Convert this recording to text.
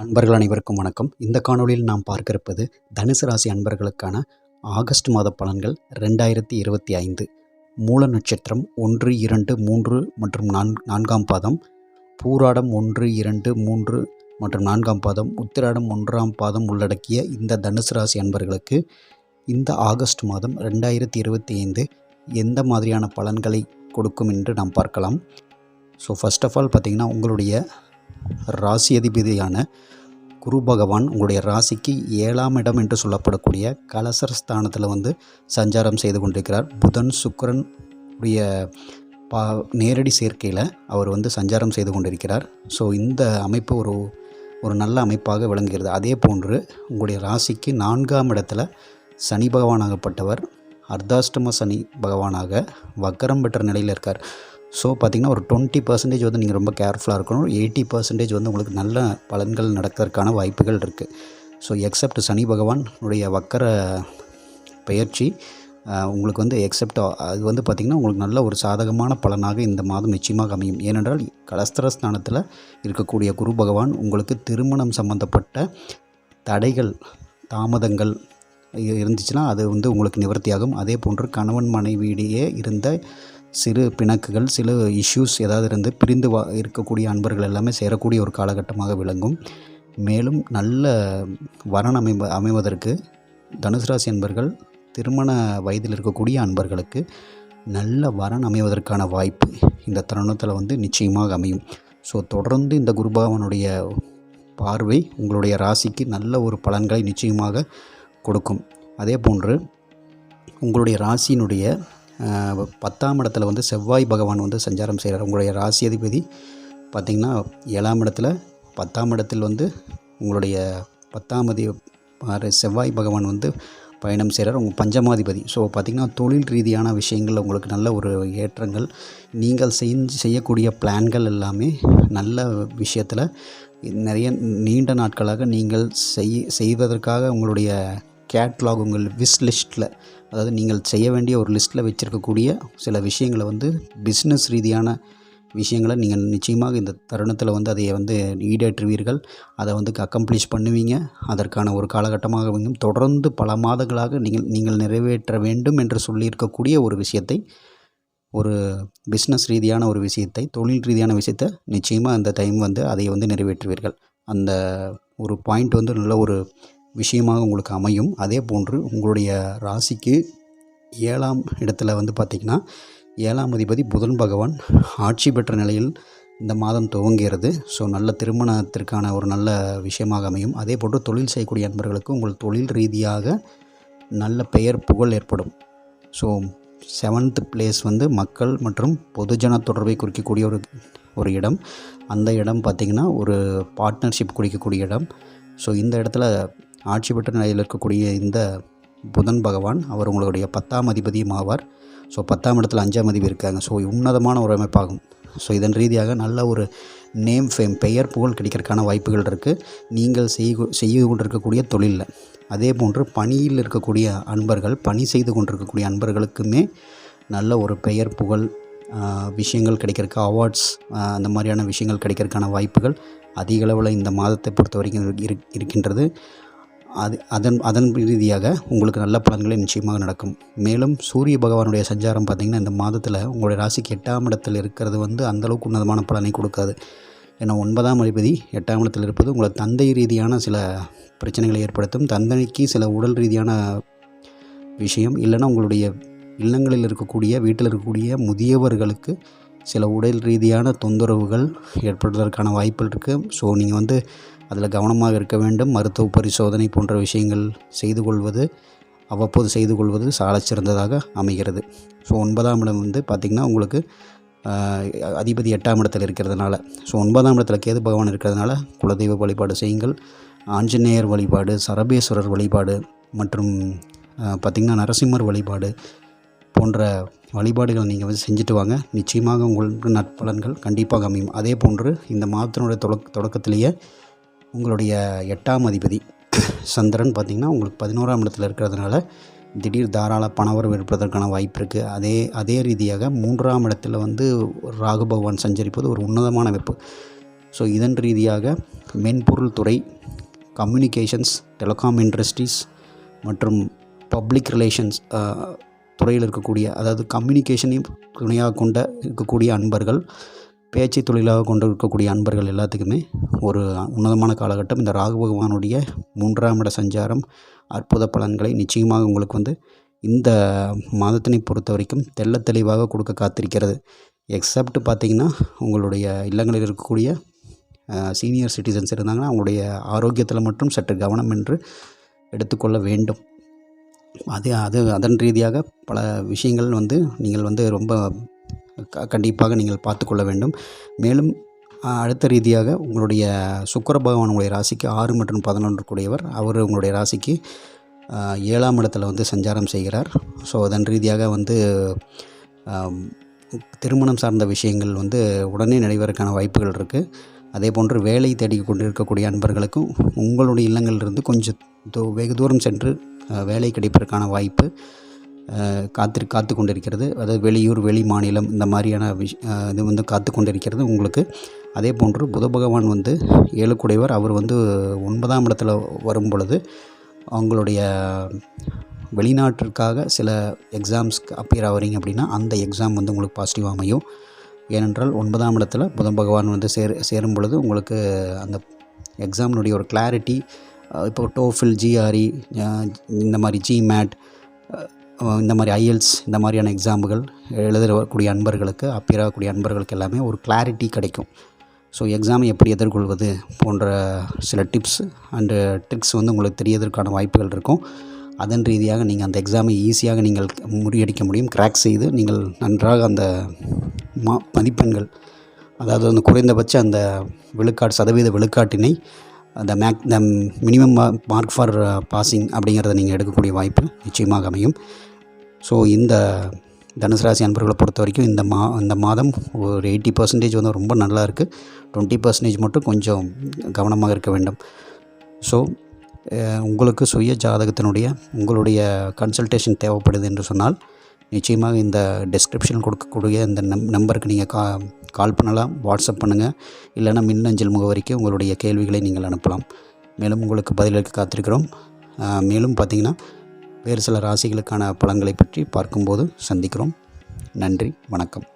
அன்பர்கள் அனைவருக்கும் வணக்கம். இந்த காணொளியில் நாம் பார்க்க இருப்பது தனுசு ராசி அன்பர்களுக்கான ஆகஸ்ட் மாத பலன்கள் ரெண்டாயிரத்தி இருபத்தி ஐந்து. மூல நட்சத்திரம் ஒன்று இரண்டு மூன்று மற்றும் நான் நான்காம் பாதம். பூராடம் ஒன்று இரண்டு மூன்று மற்றும் நான்காம் பாதம். உத்திராடம் ஒன்றாம் பாதம் உள்ளடக்கிய இந்த தனுசு ராசி அன்பர்களுக்கு இந்த ஆகஸ்ட் மாதம் ரெண்டாயிரத்தி இருபத்தி ஐந்து எந்த மாதிரியான பலன்களை கொடுக்கும் என்று நாம் பார்க்கலாம். ஸோ ஃபஸ்ட் ஆஃப் ஆல் பார்த்திங்கன்னா உங்களுடைய ராசி அதிபதியான குரு பகவான் உங்களுடைய ராசிக்கு ஏழாம் இடம் என்று சொல்லப்படக்கூடிய கலசர் ஸ்தானத்தில் வந்து சஞ்சாரம் செய்து கொண்டிருக்கிறார். புதன் சுக்கரன் உடைய பா நேரடி சேர்க்கையில் அவர் வந்து சஞ்சாரம் செய்து கொண்டிருக்கிறார். ஸோ இந்த அமைப்பு ஒரு ஒரு நல்ல அமைப்பாக விளங்குகிறது. அதே போன்று உங்களுடைய ராசிக்கு நான்காம் இடத்துல சனி பகவானாகப்பட்டவர் அர்த்தாஷ்டம சனி பகவானாக வக்கரம் பெற்ற நிலையில் இருக்கார். ஸோ பார்த்திங்கன்னா ஒரு டுவெண்ட்டி பர்சன்டேஜ் வந்து நீங்கள் ரொம்ப கேர்ஃபுல்லாக இருக்கணும். எயிட்டி பர்சன்டேஜ் வந்து உங்களுக்கு நல்ல பலன்கள் நடக்கிறதுக்கான வாய்ப்புகள் இருக்குது ஸோ எக்ஸப்ட் சனி பகவான் உடைய வக்கர பயிற்சி உங்களுக்கு வந்து எக்ஸப்ட் அது வந்து பார்த்திங்கன்னா உங்களுக்கு நல்ல ஒரு சாதகமான பலனாக இந்த மாதம் நிச்சயமாக அமையும். ஏனென்றால் கலஸ்திரஸ்தானத்தில் இருக்கக்கூடிய குரு பகவான் உங்களுக்கு திருமணம் சம்பந்தப்பட்ட தடைகள் தாமதங்கள் இருந்துச்சுன்னா அது வந்து உங்களுக்கு நிவர்த்தியாகும். அதே போன்று கணவன் மனைவியிடையே இருந்த சிறு பிணக்குகள் சில இஷ்யூஸ் ஏதாவது இருந்து பிரிந்து வா இருக்கக்கூடிய அன்பர்கள் எல்லாமே சேரக்கூடிய ஒரு காலகட்டமாக விளங்கும். மேலும் நல்ல வரன் அமைவ அமைவதற்கு தனுசு ராசி அன்பர்கள் திருமண வயதில் இருக்கக்கூடிய அன்பர்களுக்கு நல்ல வரன் அமைவதற்கான வாய்ப்பு இந்த தருணத்தில் வந்து நிச்சயமாக அமையும். ஸோ தொடர்ந்து இந்த குருபாவனுடைய பார்வை உங்களுடைய ராசிக்கு நல்ல ஒரு பலன்களை நிச்சயமாக கொடுக்கும். அதே போன்று உங்களுடைய ராசியினுடைய பத்தாம் இடத்துல வந்து செவ்வாய் பகவான் வந்து சஞ்சாரம் செய்கிறார். உங்களுடைய ராசி அதிபதி பார்த்திங்கன்னா ஏழாம் இடத்துல பத்தாம் இடத்தில் வந்து உங்களுடைய பத்தாம் அதி செவ்வாய் பகவான் வந்து பயணம் செய்கிறார். உங்கள் பஞ்சமாதிபதி. ஸோ பார்த்திங்கன்னா தொழில் ரீதியான விஷயங்கள் உங்களுக்கு நல்ல ஒரு ஏற்றங்கள். நீங்கள் செஞ்சு செய்யக்கூடிய பிளான்கள் எல்லாமே நல்ல விஷயத்தில் நிறைய நீண்ட நாட்களாக நீங்கள் செய் செய்வதற்காக உங்களுடைய கேட்லாக் உங்கள் விஷ் லிஸ்ட்டில் அதாவது நீங்கள் செய்ய வேண்டிய ஒரு லிஸ்ட்டில் வச்சுருக்கக்கூடிய சில விஷயங்களை வந்து பிஸ்னஸ் ரீதியான விஷயங்களை நீங்கள் நிச்சயமாக இந்த தருணத்தில் வந்து அதை வந்து ஈடேற்றுவீர்கள். அதை வந்து அக்கம்ப்ளிஷ் பண்ணுவீங்க. அதற்கான ஒரு காலகட்டமாக தொடர்ந்து பல மாதங்களாக நீங்கள் நீங்கள் நிறைவேற்ற வேண்டும் என்று சொல்லியிருக்கக்கூடிய ஒரு விஷயத்தை ஒரு பிஸ்னஸ் ரீதியான ஒரு விஷயத்தை தொழில் ரீதியான விஷயத்தை நிச்சயமாக அந்த டைம் வந்து அதை வந்து நிறைவேற்றுவீர்கள். அந்த ஒரு பாயிண்ட் வந்து நல்ல ஒரு விஷயமாக உங்களுக்கு அமையும். அதே போன்று உங்களுடைய ராசிக்கு ஏழாம் இடத்துல வந்து பார்த்திங்கன்னா ஏழாம் அதிபதி புதன் பகவான் ஆட்சி பெற்ற நிலையில் இந்த மாதம் துவங்குகிறது. ஸோ நல்ல திருமணத்திற்கான ஒரு நல்ல விஷயமாக அமையும். அதே போன்று தொழில் செய்யக்கூடிய நண்பர்களுக்கு உங்கள் தொழில் ரீதியாக நல்ல பெயர் புகழ் ஏற்படும். ஸோ செவன்த் பிளேஸ் வந்து மக்கள் மற்றும் பொதுஜன தொடர்பை குறிக்கக்கூடிய ஒரு ஒரு இடம். அந்த இடம் பார்த்திங்கன்னா ஒரு பார்ட்னர்ஷிப் குறிக்கக்கூடிய இடம். ஸோ இந்த இடத்துல ஆட்சி பெற்ற நிலையில் இருக்கக்கூடிய இந்த புதன் பகவான் அவர் உங்களுடைய பத்தாம் அதிபதியும் ஆவார். ஸோ பத்தாம் இடத்துல அஞ்சாம் அதிபதி இருக்காங்க. ஸோ உன்னதமான ஒரு அமைப்பாகும். ஸோ இதன் ரீதியாக நல்ல ஒரு நேம் ஃபேம் பெயர் புகழ் கிடைக்கிறதுக்கான வாய்ப்புகள் இருக்குது நீங்கள் செய்து செய்து கொண்டிருக்கக்கூடிய தொழிலில். அதே போன்று பணியில் இருக்கக்கூடிய அன்பர்கள் பணி செய்து கொண்டிருக்கக்கூடிய அன்பர்களுக்குமே நல்ல ஒரு பெயர் புகழ் விஷயங்கள் கிடைக்கிறக்கு அவார்ட்ஸ் அந்த மாதிரியான விஷயங்கள் கிடைக்கிறதுக்கான வாய்ப்புகள் அதிக அளவில் இந்த மாதத்தை பொறுத்த வரைக்கும் இரு- இருக்கின்றது. அது அதன் அதன் ரீதியாக உங்களுக்கு நல்ல பலன்களே நிச்சயமாக நடக்கும். மேலும் சூரிய பகவானுடைய சஞ்சாரம் பார்த்திங்கன்னா இந்த மாதத்தில் உங்களுடைய ராசிக்கு எட்டாம் இடத்தில் இருக்கிறது வந்து அந்தளவுக்கு உன்னதமான பலனை கொடுக்காது. ஏன்னா ஒன்பதாம் அதிபதி எட்டாம் இடத்தில் இருப்பது உங்களை தந்தை ரீதியான சில பிரச்சனைகளை ஏற்படுத்தும். தந்தைக்கு சில உடல் ரீதியான விஷயம். இல்லைன்னா உங்களுடைய இல்லங்களில் இருக்கக்கூடிய வீட்டில் இருக்கக்கூடிய முதியவர்களுக்கு சில உடல் ரீதியான தொந்தரவுகள் ஏற்படுவதற்கான வாய்ப்புகள் இருக்குது ஸோ நீங்கள் வந்து அதில் கவனமாக இருக்க வேண்டும். மருத்துவ பரிசோதனை போன்ற விஷயங்கள் செய்து கொள்வது அவ்வப்போது செய்து கொள்வது சாலச் சிறந்ததாக அமைகிறது. ஸோ ஒன்பதாம் இடம் வந்து பார்த்திங்கன்னா உங்களுக்கு அதிபதி எட்டாம் இடத்தில் இருக்கிறதுனால. ஸோ ஒன்பதாம் இடத்துல கேது பகவான் இருக்கிறதுனால குலதெய்வ வழிபாடு செய்யுங்கள். ஆஞ்சநேயர் வழிபாடு சரபேஸ்வரர் வழிபாடு மற்றும் பார்த்திங்கன்னா நரசிம்மர் வழிபாடு போன்ற வழிபாடுகள் நீங்கள் வந்து செஞ்சுட்டு வாங்க. நிச்சயமாக உங்களுக்கு நற்பலன்கள் கண்டிப்பாக அமையும். அதே போன்று இந்த மாதத்தினுடைய தொடக்க தொடக்கத்திலேயே உங்களுடைய எட்டாம் அதிபதி சந்திரன் பார்த்திங்கன்னா உங்களுக்கு பதினோராம் இடத்துல இருக்கிறதுனால திடீர் தாராள பணவரவு இருப்பதற்கான வாய்ப்பு இருக்குது அதே அதே ரீதியாக மூன்றாம் இடத்துல வந்து ராகு பகவான் சஞ்சரிப்பது ஒரு உன்னதமான வெப்பு. ஸோ இதன் ரீதியாக மென்பொருள் துறை கம்யூனிகேஷன்ஸ் டெலிகாம் இண்டஸ்ட்ரீஸ் மற்றும் பப்ளிக் ரிலேஷன்ஸ் துறையில் இருக்கக்கூடிய அதாவது கம்யூனிகேஷனையும் துணையாக கொண்ட இருக்கக்கூடிய அன்பர்கள் பேச்சு தொழிலாக கொண்டு இருக்கக்கூடிய அன்பர்கள் எல்லாத்துக்குமே ஒரு உன்னதமான காலகட்டம். இந்த ராகு பகவானுடைய மூன்றாம் இட சஞ்சாரம் அற்புத பலன்களை நிச்சயமாக உங்களுக்கு வந்து இந்த மாதத்தினை பொறுத்த வரைக்கும் தெள்ளத் தெளிவாக கொடுக்க காத்திருக்கிறது. எக்ஸப்ட் பார்த்திங்கன்னா உங்களுடைய இல்லங்களில் இருக்கக்கூடிய சீனியர் சிட்டிசன்ஸ் இருந்தாங்கன்னா அவங்களுடைய ஆரோக்கியத்தில் மட்டும் சற்று கவனம் என்று எடுத்துக்கொள்ள வேண்டும். அது அது அதன் ரீதியாக பல விஷயங்கள் வந்து நீங்கள் வந்து ரொம்ப க கண்டிப்பாக நீங்கள் பார்த்துக்கொள்ள வேண்டும். மேலும் அடுத்த ரீதியாக உங்களுடைய சுக்கர பகவான் உங்களுடைய ராசிக்கு ஆறு மற்றும் பதினொன்று கூடியவர். அவர் உங்களுடைய ராசிக்கு ஏழாம் இடத்துல வந்து சஞ்சாரம் செய்கிறார். ஸோ அதன் ரீதியாக வந்து திருமணம் சார்ந்த விஷயங்கள் வந்து உடனே நடைபெறக்கான வாய்ப்புகள் இருக்குது அதே போன்று வேலை தேடி கொண்டிருக்கக்கூடிய அன்பர்களுக்கும் உங்களுடைய இல்லங்களிலிருந்து கொஞ்சம் தூ வெகு தூரம் சென்று வேலை கிடைப்பதற்கான வாய்ப்பு காத்திரு காத்து கொண்டிருக்கிறது அதாவது வெளியூர் வெளி மாநிலம் இந்த மாதிரியான விஷ் இது வந்து காத்து கொண்டிருக்கிறது உங்களுக்கு அதே போன்று புத பகவான் வந்து ஏழுக்குடையவர். அவர் வந்து ஒன்பதாம் இடத்துல வரும் பொழுது அவங்களுடைய வெளிநாட்டிற்காக சில எக்ஸாம்ஸ்க்கு அப்பியர் ஆகிறீங்க அப்படின்னா அந்த எக்ஸாம் வந்து உங்களுக்கு பாசிட்டிவாக அமையும். ஏனென்றால் ஒன்பதாம் இடத்துல புதன் பகவான் வந்து சேர் சேரும் பொழுது உங்களுக்கு அந்த எக்ஸாமினுடைய ஒரு கிளாரிட்டி இப்போ டோஃபில் ஜிஆர்இ இந்த மாதிரி ஜிமேட் இந்த மாதிரி ஐஎல்ஸ் இந்த மாதிரியான எக்ஸாம்புகள் எழுதக்கூடிய அன்பர்களுக்கு அப்பியராகக்கூடிய அன்பர்களுக்கு எல்லாமே ஒரு கிளாரிட்டி கிடைக்கும். ஸோ எக்ஸாமை எப்படி எதிர்கொள்வது போன்ற சில டிப்ஸ் அண்டு ட்ரிக்ஸ் வந்து உங்களுக்கு தெரியதற்கான வாய்ப்புகள் இருக்கும். அதன் ரீதியாக நீங்கள் அந்த எக்ஸாமை ஈஸியாக நீங்கள் முறியடிக்க முடியும். கிராக் செய்து நீங்கள் நன்றாக அந்த மா மதிப்பெண்கள் அதாவது அந்த குறைந்தபட்ச அந்த விழுக்காடு சதவீத விழுக்காட்டினை அந்த make the minimum mark for passing அப்படிங்கிறத நீங்கள் எடுக்கக்கூடிய வாய்ப்பு நிச்சயமாக அமையும். ஸோ இந்த தனுசு ராசி அன்பர்களை பொறுத்த வரைக்கும் இந்த மா இந்த மாதம் ஒரு எயிட்டி பர்சன்டேஜ் வந்து ரொம்ப நல்லா இருக்குது டுவெண்ட்டி பர்சன்டேஜ் மட்டும் கொஞ்சம் கவனமாக இருக்க வேண்டும். ஸோ உங்களுக்கு சுய ஜாதகத்தினுடைய உங்களுடைய கன்சல்டேஷன் தேவைப்படுது என்று சொன்னால் நிச்சயமாக இந்த டிஸ்கிரிப்ஷன் கொடுக்கக்கூடிய இந்த நம் நம்பருக்கு நீங்கள் கா கால் பண்ணலாம் வாட்ஸ்அப் பண்ணுங்கள் இல்லைனா மின்னஞ்சல் முகவரிக்கு உங்களுடைய கேள்விகளை நீங்கள் அனுப்பலாம். மேலும் உங்களுக்கு பதிலளிக்க காத்திருக்கிறோம். மேலும் பார்த்திங்கன்னா வேறு சில ராசிகளுக்கான பலன்களை பற்றி பார்க்கும்போது சந்திக்கிறோம். நன்றி வணக்கம்.